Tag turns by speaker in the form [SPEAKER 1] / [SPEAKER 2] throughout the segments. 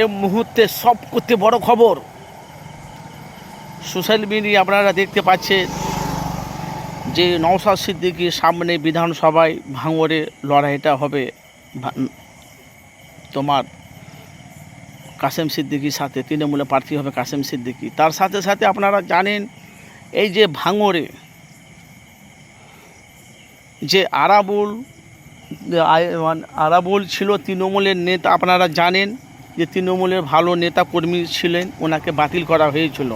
[SPEAKER 1] এ মুহূর্তে সব করতে বড় খবর। সোশ্যাল মিডিয়া আপনারা দেখতে পাচ্ছেন যে নওশাদ সিদ্দিকির সামনে বিধানসভায় ভাঙরে লড়াইটা হবে তোমার কাসেম সিদ্দিকির সাথে তৃণমূলে প্রার্থী হবে কাসেম সিদ্দিকি। তার সাথে সাথে আপনারা জানেন, এই যে ভাঙরে যে আরাবুল মানে আরাবুল ছিল তৃণমূলের নেতা, আপনারা জানেন যে তৃণমূলের ভালো নেতা কর্মী ছিলেন, ওনাকে বাতিল করা হয়েছিল।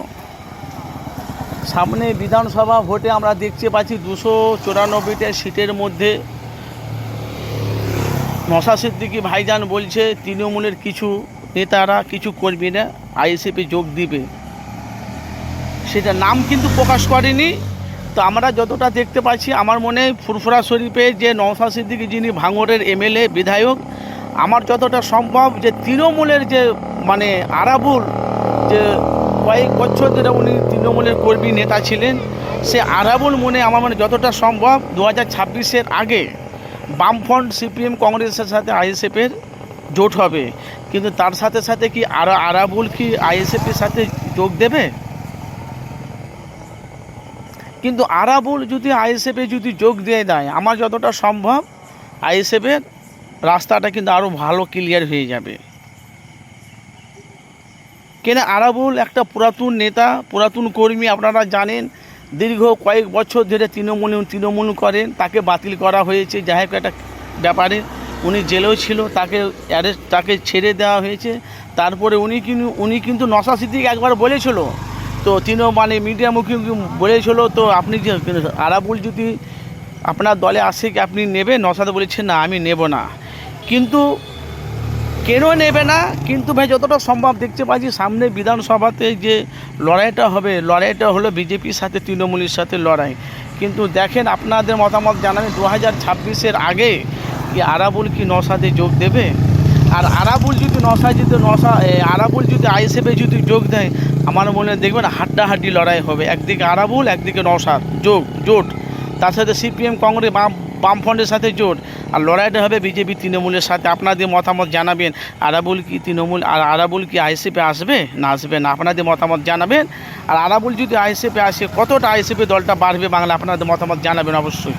[SPEAKER 1] সামনে বিধানসভা ভোটে আমরা দেখতে পাচ্ছি দুশো চুরানব্বইটা সিটের মধ্যে নশা সিদ্দিকি ভাইজান বলছে, তৃণমূলের কিছু নেতারা, কিছু কর্মীরা আইএসএফে যোগ দিবে। সেটা নাম কিন্তু প্রকাশ করেনি। তো আমরা যতটা দেখতে পাচ্ছি, আমার মনে ফুরফুরা শরীফে যে নওসা সিদ্দিকি যিনি ভাঙড়ের এমএলএ, বিধায়ক আমার যতটা সম্ভব যে তৃণমূলের যে মানে আরাবুল, যে কয়েক বছর ধরে উনি তৃণমূলের কর্মী নেতা ছিলেন, সে আরাবুল মনে আমার মানে যতটা সম্ভব দু হাজার ছাব্বিশের আগে বামফ্রন্ট সিপিএম কংগ্রেসের সাথে আইএসএফের জোট হবে। কিন্তু তার সাথে সাথে কি আরা, আরাবুল কি আইএসএফের সাথে যোগ দেবে? কিন্তু আরাবুল যদি আইএসএফে যদি যোগ দিয়ে দেয়, আমার যতটা সম্ভব আইএসএফের রাস্তাটা কিন্তু আরও ভালো ক্লিয়ার হয়ে যাবে। কেন আরাবুল একটা পুরাতন নেতা, পুরাতন কর্মী আপনারা জানেন, দীর্ঘ কয়েক বছর ধরে তৃণমূল তৃণমূল করেন, তাকে বাতিল করা হয়েছে, যাই হোক একটা ব্যাপারে উনি জেলেও ছিল, তাকে অ্যারেস্ট তাকে ছেড়ে দেওয়া হয়েছে, তারপরে উনি কিন্তু উনি কিন্তু নশা সিদ্দিক একবার বলেছিল, তো তৃণ মানে মিডিয়া মুখী বলেছিল, তো আপনি যে, আরাবুল যদি আপনার দলে আসে, কি আপনি নেবেন? নশাদে বলেছেন না, আমি নেব না। কিন্তু কেন নেবে না, কিন্তু ভাই যতটা সম্ভব দেখতে পাচ্ছি সামনে বিধানসভাতে যে লড়াইটা হবে, লড়াইটা হলো বিজেপির সাথে, তৃণমূলের সাথে লড়াই। কিন্তু দেখেন আপনাদের মতামত জানাবেন, দু হাজার ছাব্বিশের আগে কি আরাবুল কি নসাদে যোগ দেবে? আর আরাবুল যদি নসা যদি নসা আরাবুল যদি আইএসএফে যদি যোগ দেয়, আমার মনে দেখবেন হাড্ডাহাড্ডি লড়াই হবে। একদিকে আরাবুল, একদিকে নসাদ যোগ, জোট। তার সাথে সিপিএম, কংগ্রেস, বাম বামফ্রন্টের সাথে জোট। আর লড়াইটা হবে বিজেপি তৃণমূলের সাথে। আপনাদের মতামত জানাবেন। আরাবুল কি তৃণমূল, আর আরাবুল কি আইসিপে আসবে? না আসবে না। আপনাদের মতামত জানাবেন। আর আরাবুল যদি আইসিপে আসে, কতটা আইসিপি দলটা বাড়বে বাংলা? আপনাদের মতামত জানাবেন অবশ্যই।